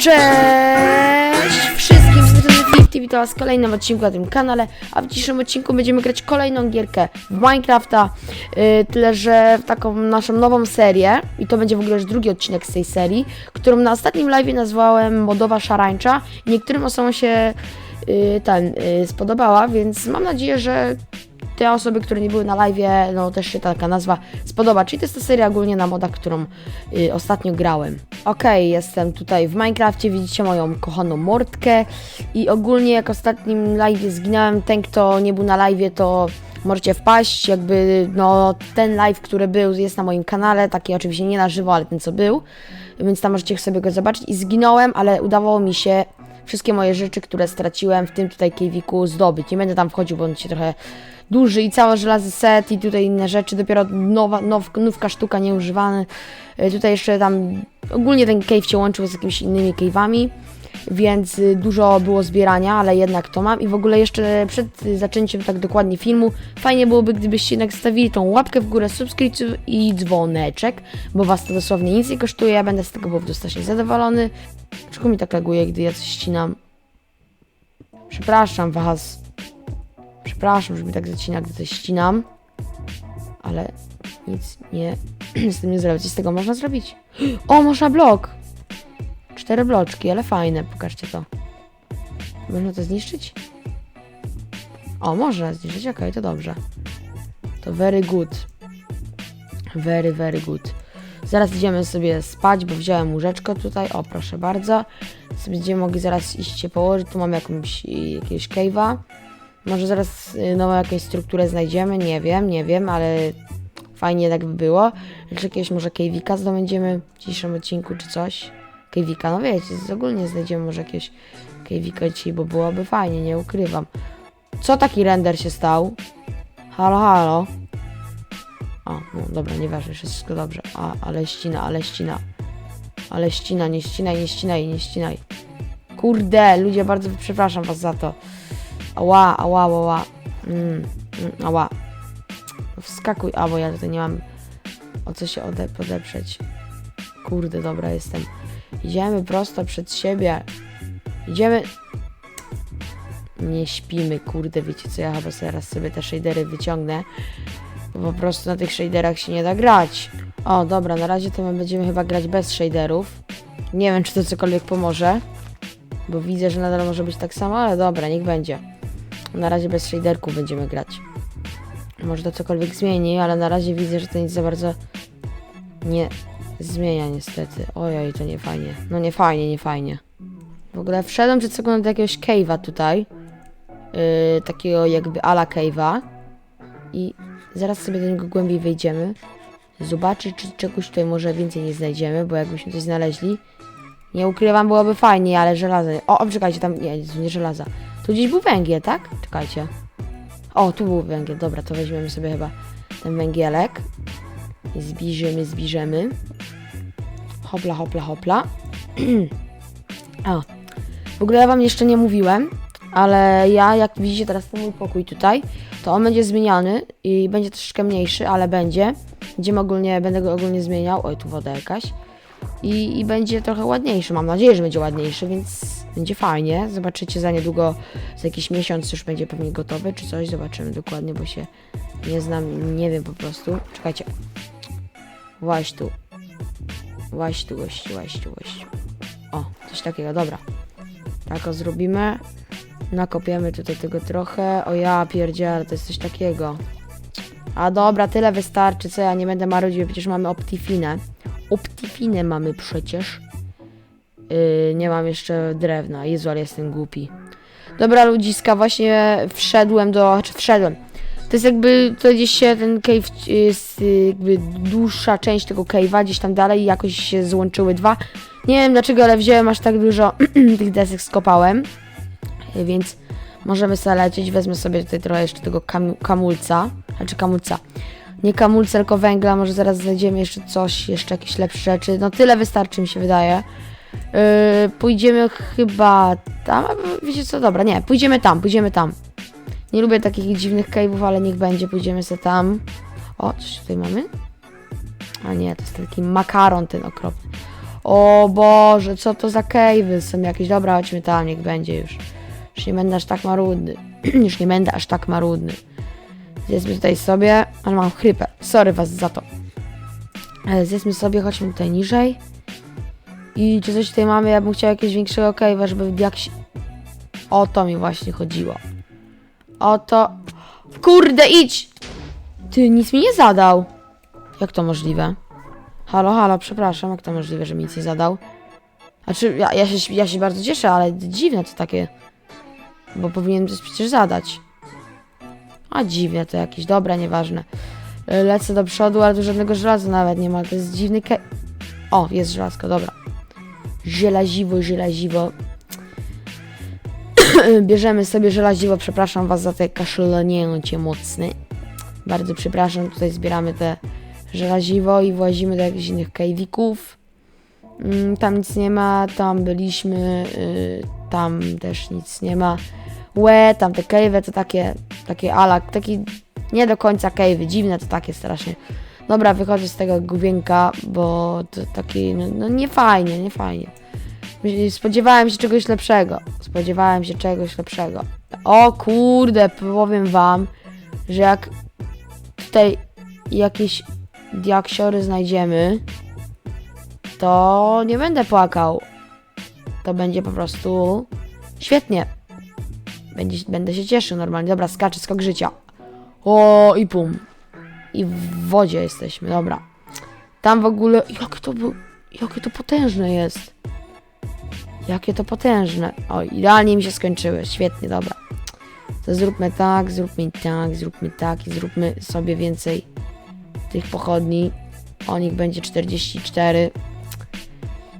Cześć wszystkim, z tej strony Flip witam was w kolejnym odcinku na tym kanale, a w dzisiejszym odcinku będziemy grać kolejną gierkę w Minecrafta, yy, tyle że w taką naszą nową serię i to będzie w ogóle już drugi odcinek z tej serii, którą na ostatnim live nazwałem Modowa Szarańcza. Niektórym osobom się yy, ten yy, spodobała, więc mam nadzieję, że te osoby, które nie były na live, no też się taka nazwa spodoba. Czyli to jest ta seria ogólnie na modach, którą y, ostatnio grałem. Okej, jestem tutaj w Minecrafcie, widzicie moją kochaną mordkę i ogólnie jak ostatnim live zginąłem, ten kto nie był na live, to możecie wpaść, jakby no ten live, który był jest na moim kanale, taki oczywiście nie na żywo, ale ten co był, więc tam możecie sobie go zobaczyć i zginąłem, ale udawało mi się wszystkie moje rzeczy, które straciłem w tym tutaj kejwiku zdobyć. Nie będę tam wchodził, bo on się trochę duży i całe żelazy set i tutaj inne rzeczy, dopiero nowa, now, nówka sztuka nieużywany. Y, Tutaj jeszcze tam ogólnie ten cave się łączył z jakimiś innymi cave'ami, więc y, dużo było zbierania, ale jednak to mam i w ogóle jeszcze przed zaczęciem tak dokładnie filmu fajnie byłoby, gdybyście jednak stawili tą łapkę w górę, subskrypcję i dzwoneczek, bo was to dosłownie nic nie kosztuje, ja będę z tego powodu strasznie zadowolony. Czego mi tak laguje, gdy ja coś ścinam? Przepraszam was. Przepraszam, że mi tak zacina, gdy coś ścinam. Ale nic nie z tym nie zrobić. Z tego można zrobić? O, można blok! Cztery bloczki, ale fajne. Pokażcie to. Można to zniszczyć? O, można zniszczyć, okej, to dobrze. To very good. Very, very good. Zaraz idziemy sobie spać, bo wziąłem łóżeczko tutaj. O, proszę bardzo. Sobie będziemy mogli zaraz iść się położyć. Tu mamy jakąś, jakiegoś cave'a. Może zaraz y, nową jakąś strukturę znajdziemy, nie wiem, nie wiem, ale fajnie tak by było. Czy jakiegoś może cave'ika zdobędziemy w dzisiejszym odcinku, czy coś. Cave'ika, no wiecie, ogólnie znajdziemy może jakiegoś cave'ika dzisiaj, bo byłoby fajnie, nie ukrywam. Co taki render się stał? Halo, halo. O, no dobra, nieważne, wszystko dobrze. A, ale ścina, ale ścina. Ale ścina, nie ścinaj, nie ścinaj, nie ścinaj. Kurde, ludzie, bardzo przepraszam was za to. Ała, ała, ała. Mm, mm, ała. Wskakuj, a bo ja tutaj nie mam o co się ode podeprzeć. Kurde, dobra, jestem. Idziemy prosto przed siebie. Idziemy. Nie śpimy, kurde, wiecie co, ja chyba teraz sobie te shadery wyciągnę. Bo po prostu na tych shaderach się nie da grać. O, dobra, na razie to my będziemy chyba grać bez shaderów. Nie wiem, czy to cokolwiek pomoże. Bo widzę, że nadal może być tak samo, ale dobra, niech będzie. Na razie bez shaderków będziemy grać. Może to cokolwiek zmieni, ale na razie widzę, że to nic za bardzo nie zmienia niestety. Ojoj, to nie fajnie. No nie fajnie, nie fajnie. W ogóle wszedłem przed sekundą do jakiegoś cave'a tutaj. Yy, takiego jakby ala cave'a. I zaraz sobie do niego głębiej wejdziemy. Zobaczyć, czy czegoś tutaj może więcej nie znajdziemy, bo jakbyśmy coś znaleźli. Nie ukrywam, byłoby fajnie, ale żelaza. O, czekajcie, tam. Nie, nie żelaza. Tu gdzieś był węgiel, tak? Czekajcie. O, tu był węgiel. Dobra, to weźmiemy sobie chyba ten węgielek. Zbliżymy, zbliżymy. Hopla, hopla, hopla. o. W ogóle ja wam jeszcze nie mówiłem, ale ja, jak widzicie teraz ten mój pokój tutaj, to on będzie zmieniany i będzie troszeczkę mniejszy, ale będzie. Będziemy ogólnie, będę go ogólnie zmieniał. Oj, tu woda jakaś. I, I będzie trochę ładniejszy. Mam nadzieję, że będzie ładniejszy, więc będzie fajnie. Zobaczycie za niedługo, za jakiś miesiąc już będzie pewnie gotowy, czy coś. Zobaczymy dokładnie, bo się nie znam, nie wiem po prostu. Czekajcie. Właź tu. Właź tu, gościu, właź tu. O, coś takiego, dobra. Tak o zrobimy. Nakopiemy tutaj tego trochę. O ja pierdziele, to jest coś takiego. A dobra, tyle wystarczy, co ja nie będę marudził, przecież mamy Optifinę. Optifinę mamy przecież. Yy, nie mam jeszcze drewna. Jezu, ale jestem głupi. Dobra, ludziska, właśnie wszedłem do... Znaczy wszedłem. To jest jakby, to gdzieś się ten cave jest y, jakby dłuższa część tego cave'a, gdzieś tam dalej jakoś się złączyły dwa. Nie wiem dlaczego, ale wziąłem aż tak dużo tych desek skopałem. Y, Więc możemy sobie lecieć. Wezmę sobie tutaj trochę jeszcze tego kam kamulca. Znaczy kamulca. Nie kamulca, tylko węgla. Może zaraz znajdziemy jeszcze coś, jeszcze jakieś lepsze rzeczy. No tyle wystarczy mi się wydaje. Yy, pójdziemy chyba tam. Wiecie co? Dobra, nie, pójdziemy tam, pójdziemy tam. Nie lubię takich dziwnych cave'ów, ale niech będzie, pójdziemy sobie tam. O, coś tutaj mamy? A nie, to jest taki makaron ten okropny. O Boże, co to za cave'y są jakieś? Dobra, chodźmy tam, niech będzie już. Już nie będę aż tak marudny. już nie będę aż tak marudny. Zjedzmy tutaj sobie, ale mam chrypę. Sorry was za to. E, Zjedzmy sobie, chodźmy tutaj niżej. I czy coś tutaj mamy? Ja bym chciał jakiegoś większego cave'a, żeby jak. O to mi właśnie chodziło. O to... Kurde, idź! Ty, nic mi nie zadał. Jak to możliwe? Halo, halo, przepraszam, jak to możliwe, że mi nic nie zadał? Znaczy, ja, ja, się, ja się bardzo cieszę, ale dziwne to takie. Bo powinien coś przecież zadać. A dziwne to jakieś, dobra, nieważne. Lecę do przodu, ale tu żadnego żelaza nawet nie ma, to jest dziwny ke... O, jest żelazko, dobra. Żelaziwo, żelaziwo. Bierzemy sobie żelaziwo, przepraszam was za te kaszlenięcie mocne. Bardzo przepraszam, tutaj zbieramy te żelaziwo i włazimy do jakichś innych cave'ików. Mm, Tam nic nie ma, tam byliśmy, y, tam też nic nie ma. Łe, tam te cave'y to takie, takie ala, taki nie do końca cave'y, dziwne to takie strasznie. Dobra, wychodzę z tego gubienka, bo to taki, no, no nie fajnie, nie fajnie. Spodziewałem się czegoś lepszego. Spodziewałem się czegoś lepszego. O kurde, powiem wam, że jak tutaj jakieś diaksiory znajdziemy, to nie będę płakał. To będzie po prostu świetnie. Będzie, będę się cieszył normalnie. Dobra, skaczę, skok życia. O, i pum. I w wodzie jesteśmy, dobra. Tam w ogóle, jakie to był, jakie to potężne jest. Jakie to potężne. O, idealnie mi się skończyły. Świetnie, dobra. To zróbmy tak, zróbmy tak, zróbmy tak i zróbmy sobie więcej tych pochodni. O nich będzie 44.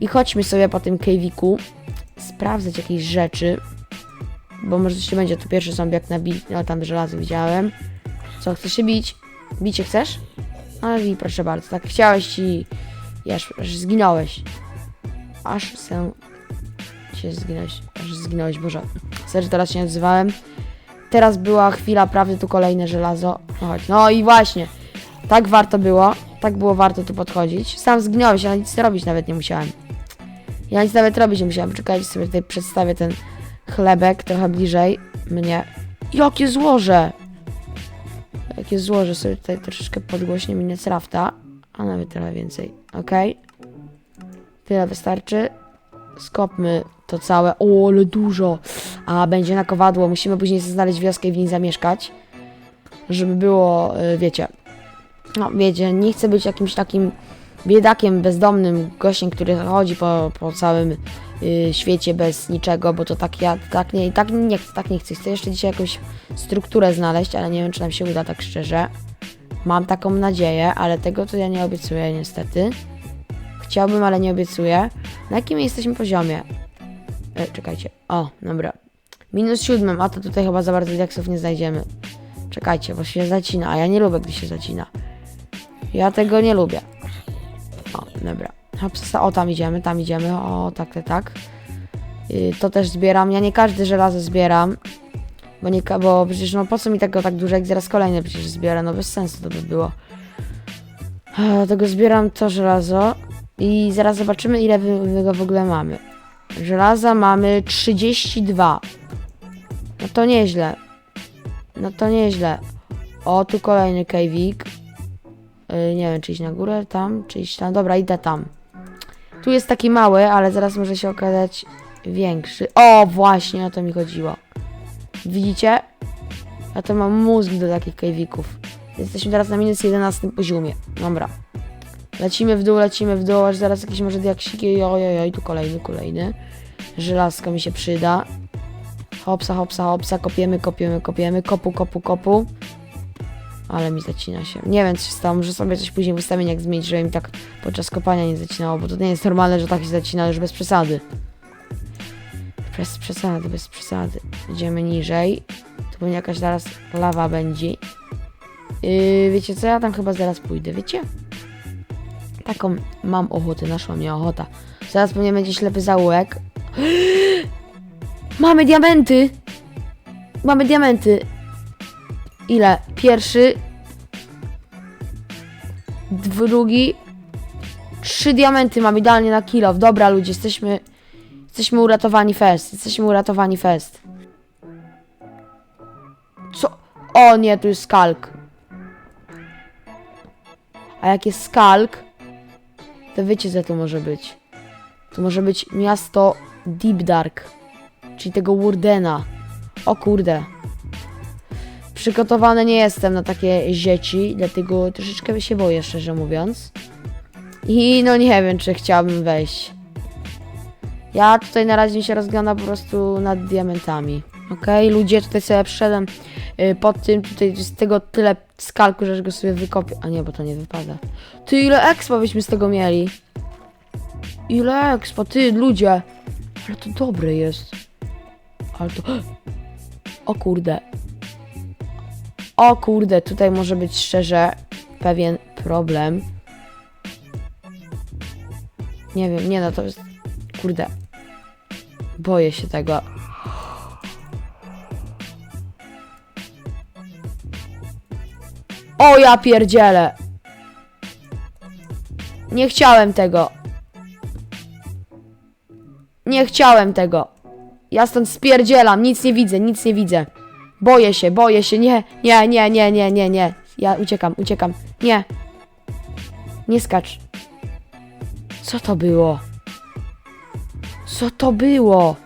I chodźmy sobie po tym cave'iku sprawdzać jakieś rzeczy. Bo może tu będzie. Tu pierwszy zombiak na bi... No tam żelazo widziałem. Co, chcesz się bić? Bicie chcesz? Ale i proszę bardzo. Tak chciałeś i... aż, aż zginąłeś. Aż się... się zginąłeś. Aż zginąłeś, Boże. Serio, teraz się odzywałem. Teraz była chwila prawdy, tu kolejne żelazo. No chodź. No i właśnie. Tak warto było. Tak było warto tu podchodzić. Sam zginąłeś, ale nic robić nawet nie musiałem. Ja nic nawet robić nie musiałem. Czekajcie sobie tutaj przedstawię ten chlebek trochę bliżej mnie. Jakie złoże! Jakie złoże sobie tutaj troszeczkę podgłośnie mi rafta. A nawet trochę więcej. Ok. Tyle wystarczy. Skopmy to całe. O, ale dużo. A, będzie na kowadło. Musimy później znaleźć wioskę i w niej zamieszkać. Żeby było, y, wiecie. No, wiecie, nie chcę być jakimś takim biedakiem, bezdomnym gościem, który chodzi po, po całym y, świecie bez niczego, bo to tak ja tak nie, tak nie tak nie chcę. Chcę jeszcze dzisiaj jakąś strukturę znaleźć, ale nie wiem, czy nam się uda tak szczerze. Mam taką nadzieję, ale tego to ja nie obiecuję niestety. Chciałbym, ale nie obiecuję. Na jakim jesteśmy poziomie? E, czekajcie. O, dobra. Minus siódmym, a to tutaj chyba za bardzo diaksów nie znajdziemy. Czekajcie, bo się zacina, a ja nie lubię, gdy się zacina. Ja tego nie lubię. O, dobra. Hopsa, o, tam idziemy, tam idziemy. O, tak, tak, tak. Yy, to też zbieram. Ja nie każde żelazo zbieram. Bo, nie, bo przecież no po co mi tego tak dużo, jak zaraz kolejne przecież zbiorę. No bez sensu to by było. Dlatego zbieram to żelazo. I zaraz zobaczymy, ile wy, go w ogóle mamy. Żelaza mamy 32. No to nieźle. No to nieźle. O, tu kolejny kejwik. Yy, nie wiem, czy iść na górę, tam, czy iść tam. Dobra, idę tam. Tu jest taki mały, ale zaraz może się okazać większy. O, właśnie o to mi chodziło. Widzicie? Ja to mam mózg do takich kejwików. Jesteśmy teraz na minus 11 poziomie. Dobra. Lecimy w dół, lecimy w dół, aż zaraz jakieś może diaksiki. Ojojoj, tu kolejny, kolejny. Żelazko mi się przyda. Hopsa, hopsa, hopsa, kopiemy, kopiemy, kopiemy, kopu, kopu, kopu. Ale mi zacina się. Nie wiem, co się stało, może sobie coś później w ustawieniach zmienić, żeby mi tak podczas kopania nie zacinało, bo to nie jest normalne, że tak się zacina, już bez przesady. Bez przesady, bez przesady. Idziemy niżej. Tu pewnie jakaś zaraz lawa będzie. Yy, wiecie co, ja tam chyba zaraz pójdę, wiecie? Taką mam ochotę, naszła mnie ochota. Zaraz pewnie będzie ślepy zaułek. Mamy diamenty! Mamy diamenty. Ile? Pierwszy. Drugi. Trzy diamenty mam idealnie na kilo. Dobra, ludzie, jesteśmy... Jesteśmy uratowani fest. Jesteśmy uratowani fest. Co? O nie, tu jest skalk. A jak jest skalk, to wiecie, co to może być. To może być miasto Deep Dark, czyli tego Wurdena. O kurde. Przygotowany nie jestem na takie zieci, dlatego troszeczkę się boję, szczerze mówiąc. I no nie wiem, czy chciałabym wejść. Ja tutaj na razie się rozglądam po prostu nad diamentami. Okej, ludzie, tutaj sobie przyszedłem y, pod tym, tutaj z tego tyle skalku, że go sobie wykopię. A nie, bo to nie wypada. Ty, ile expo byśmy z tego mieli? Ile expo, ty, ludzie. Ale to dobre jest. Ale to... O kurde. O kurde, tutaj może być szczerze pewien problem. Nie wiem, nie no, to jest... Kurde. Boję się tego. O ja pierdzielę! Nie chciałem tego. Nie chciałem tego. Ja stąd spierdzielam, nic nie widzę, nic nie widzę. Boję się, boję się, nie, nie, nie, nie, nie, nie, nie. Ja uciekam, uciekam. Nie. Nie skacz. Co to było? Co to było?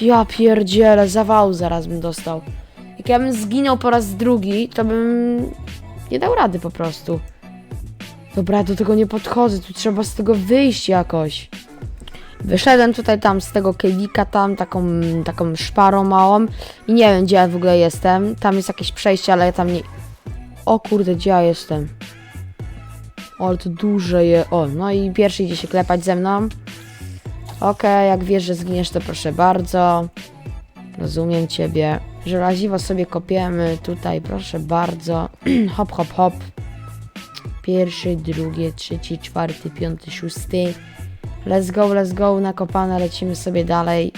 Ja pierdzielę, zawał zaraz bym dostał. Jak ja bym zginął po raz drugi, to bym nie dał rady po prostu. Dobra, do tego nie podchodzę, tu trzeba z tego wyjść jakoś. Wyszedłem tutaj tam z tego kejlika tam, taką, taką szparą małą i nie wiem gdzie ja w ogóle jestem. Tam jest jakieś przejście, ale ja tam nie... O kurde, gdzie ja jestem? O, ale to duże je... O, no i pierwszy idzie się klepać ze mną. Okej, jak wiesz, że zginiesz, to proszę bardzo. Rozumiem ciebie. Żelaziwo sobie kopiemy tutaj, proszę bardzo. hop, hop, hop. Pierwszy, drugi, trzeci, czwarty, piąty, szósty. Let's go, let's go, nakopane, lecimy sobie dalej.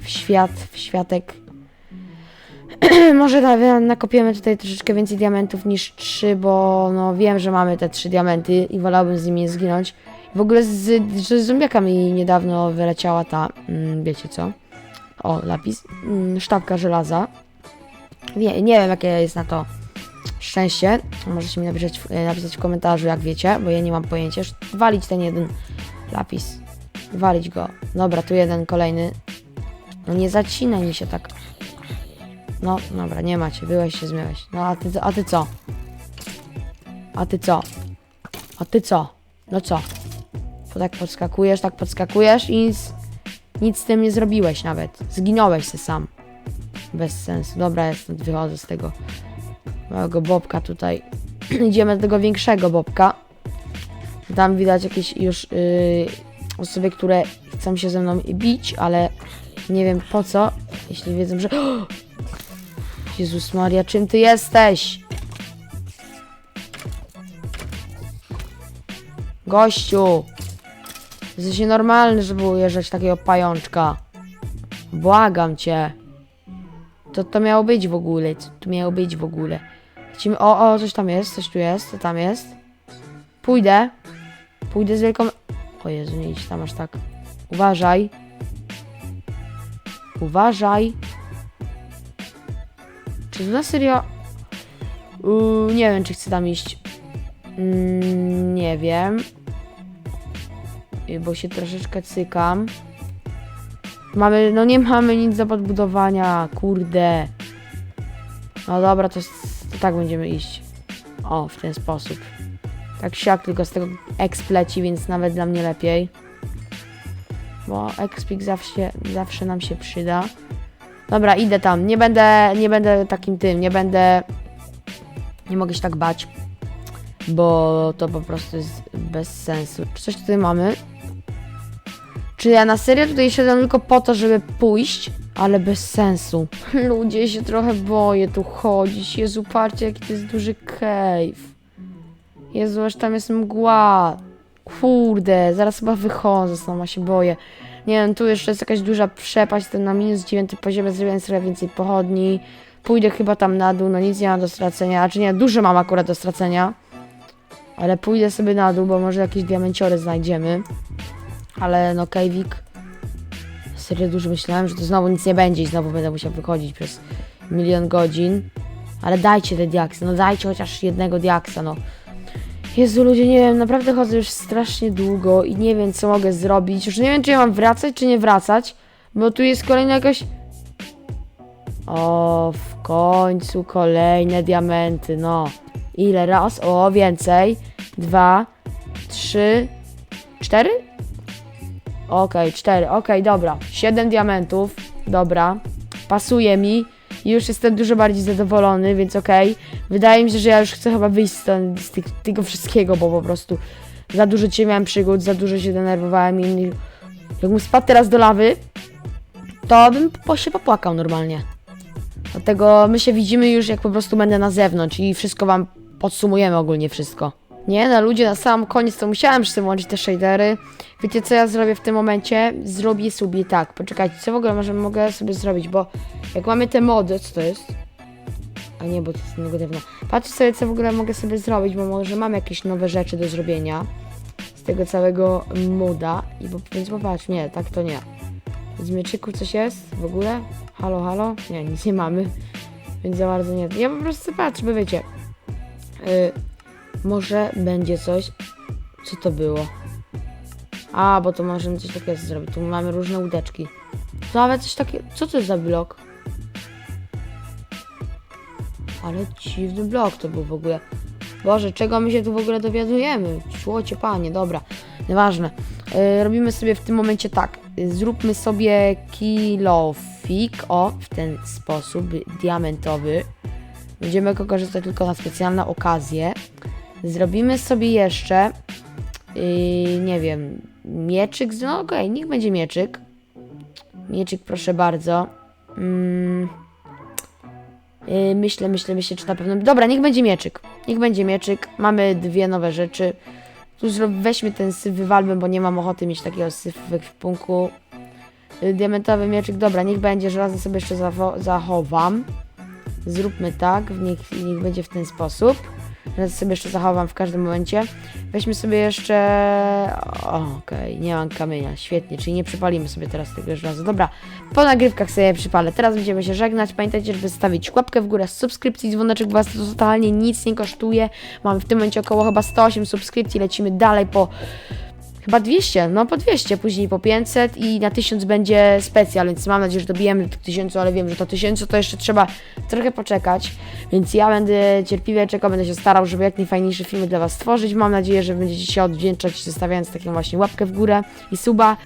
W świat, w światek. Może nakopiemy tutaj troszeczkę więcej diamentów niż trzy, bo no wiem, że mamy te trzy diamenty i wolałbym z nimi nie zginąć. W ogóle z, z zombiakami niedawno wyleciała ta, mm, wiecie co? O, lapis, mm, sztabka żelaza. Nie, nie wiem jakie jest na to szczęście. Możecie mi napisać, w- napisać w komentarzu jak wiecie, bo ja nie mam pojęcia. Walić ten jeden lapis. Walić go. Dobra, tu jeden kolejny. No nie zacinaj mi się tak. No, dobra, nie macie. Byłeś się zmyłeś. No a ty, a ty co? A ty co? A ty co? No co? To tak podskakujesz, tak podskakujesz i nic, nic z tym nie zrobiłeś nawet. Zginąłeś se sam. Bez sensu. Dobra, ja stąd wychodzę z tego małego bobka tutaj. Idziemy do tego większego bobka. Tam widać jakieś już yy, osoby, które chcą się ze mną bić, ale nie wiem po co, jeśli wiedzą, że... Jezus Maria, czym ty jesteś? Gościu! Jesteś nienormalny, żeby ujeżdżać takiego pajączka. Błagam cię. To to miało być w ogóle, co tu miało być w ogóle? O, o, coś tam jest, coś tu jest, co tam jest? Pójdę. Pójdę z wielką... O Jezu, nie idź tam aż tak. Uważaj. Uważaj. Czy to na serio... Nie wiem, czy chcę tam iść. Mm, nie wiem. Bo się troszeczkę cykam. Mamy, no nie mamy nic do podbudowania, kurde. No dobra, to, to tak będziemy iść. O, w ten sposób. Tak siak, tylko z tego exp leci, więc nawet dla mnie lepiej. Bo expik zawsze, zawsze nam się przyda. Dobra, idę tam. Nie będę, nie będę takim tym, nie będę... Nie mogę się tak bać. Bo to po prostu jest bez sensu. Czy coś tutaj mamy? Czy ja na serio tutaj szedłem tylko po to, żeby pójść? Ale bez sensu. Ludzie się trochę boję tu chodzić. Jezu, patrzcie jaki to jest duży cave. Jezu, aż tam jest mgła. Kurde, zaraz chyba wychodzę sama się boję. Nie wiem, tu jeszcze jest jakaś duża przepaść, ten na minus 9 poziomie zrobiłem sobie więcej pochodni. Pójdę chyba tam na dół, no nic nie mam do stracenia. Czy nie, dużo mam akurat do stracenia. Ale pójdę sobie na dół, bo może jakieś diamenciory znajdziemy. Ale no, Kejwik. Serio dużo myślałem, że to znowu nic nie będzie i znowu będę musiał wychodzić przez milion godzin. Ale dajcie te diaksy, no dajcie chociaż jednego diaksa, no. Jezu, ludzie, nie wiem, naprawdę chodzę już strasznie długo i nie wiem, co mogę zrobić. Już nie wiem, czy ja mam wracać, czy nie wracać, bo tu jest kolejna jakaś... O, w końcu kolejne diamenty, no. Ile raz? O, więcej. Dwa, trzy, cztery? Okej, cztery, okej, dobra. Siedem diamentów, dobra. Pasuje mi. Już jestem dużo bardziej zadowolony, więc okej. Wydaje mi się, że ja już chcę chyba wyjść z, tego wszystkiego, bo po prostu za dużo cię miałem przygód, za dużo się denerwowałem i jakbym spadł teraz do lawy, to bym po, się popłakał normalnie. Dlatego my się widzimy już jak po prostu będę na zewnątrz i wszystko wam podsumujemy ogólnie wszystko. Nie, na ludzie na sam koniec to musiałem sobie włączyć te shadery. Wiecie co ja zrobię w tym momencie? Zrobię sobie tak, poczekajcie, co w ogóle może mogę sobie zrobić, bo jak mamy te mody, co to jest? A nie, bo to jest innego. Patrzcie sobie, co w ogóle mogę sobie zrobić, bo może mam jakieś nowe rzeczy do zrobienia z tego całego moda. I bo, więc popatrz, nie, tak to nie. Z mieczyków coś jest w ogóle? Halo, halo? Nie, nic nie mamy. Więc za bardzo nie. Ja po prostu patrzę, bo wiecie. Y, może będzie coś. Co to było? A, bo to możemy coś takiego zrobić. Tu mamy różne łódeczki. To nawet coś takiego. Co to jest za blok? Ale dziwny blok to był w ogóle. Boże, czego my się tu w ogóle dowiadujemy? Człocie panie, dobra. Nieważne. Yy, robimy sobie w tym momencie tak. Zróbmy sobie kilofik. O, w ten sposób. Diamentowy. Będziemy go korzystać tylko na specjalne okazje. Zrobimy sobie jeszcze. Yy, nie wiem. Mieczyk. No okej, niech będzie mieczyk. Mieczyk, proszę bardzo. Yy, myślę, myślę, myślę, czy na pewno. Dobra, niech będzie mieczyk. Niech będzie mieczyk. Mamy dwie nowe rzeczy. Tu weźmy ten syf, wywalmy, bo nie mam ochoty mieć takiego syfu w ekwipunku. Yy, diamentowy mieczyk, dobra, niech będzie, żelazo sobie jeszcze zachowam. Zróbmy tak, niech, niech będzie w ten sposób. Żelazo sobie jeszcze zachowam w każdym momencie. Weźmy sobie jeszcze... Okej, nie mam kamienia, świetnie, czyli nie przypalimy sobie teraz tego żelaza. Dobra, po nagrywkach sobie przypalę. Teraz będziemy się żegnać. Pamiętajcie, żeby zostawić łapkę w górę, subskrypcji, dzwoneczek was to totalnie nic nie kosztuje. Mamy w tym momencie około chyba 108 subskrypcji, lecimy dalej po chyba 200, no po 200, później po 500 i na 1000 będzie specjal, więc mam nadzieję, że dobijemy do tych 1000, ale wiem, że to 1000 to jeszcze trzeba trochę poczekać, więc ja będę cierpliwie czekał, będę się starał, żeby jak najfajniejsze filmy dla was stworzyć. Mam nadzieję, że będziecie się odwdzięczać, zostawiając taką właśnie łapkę w górę i suba.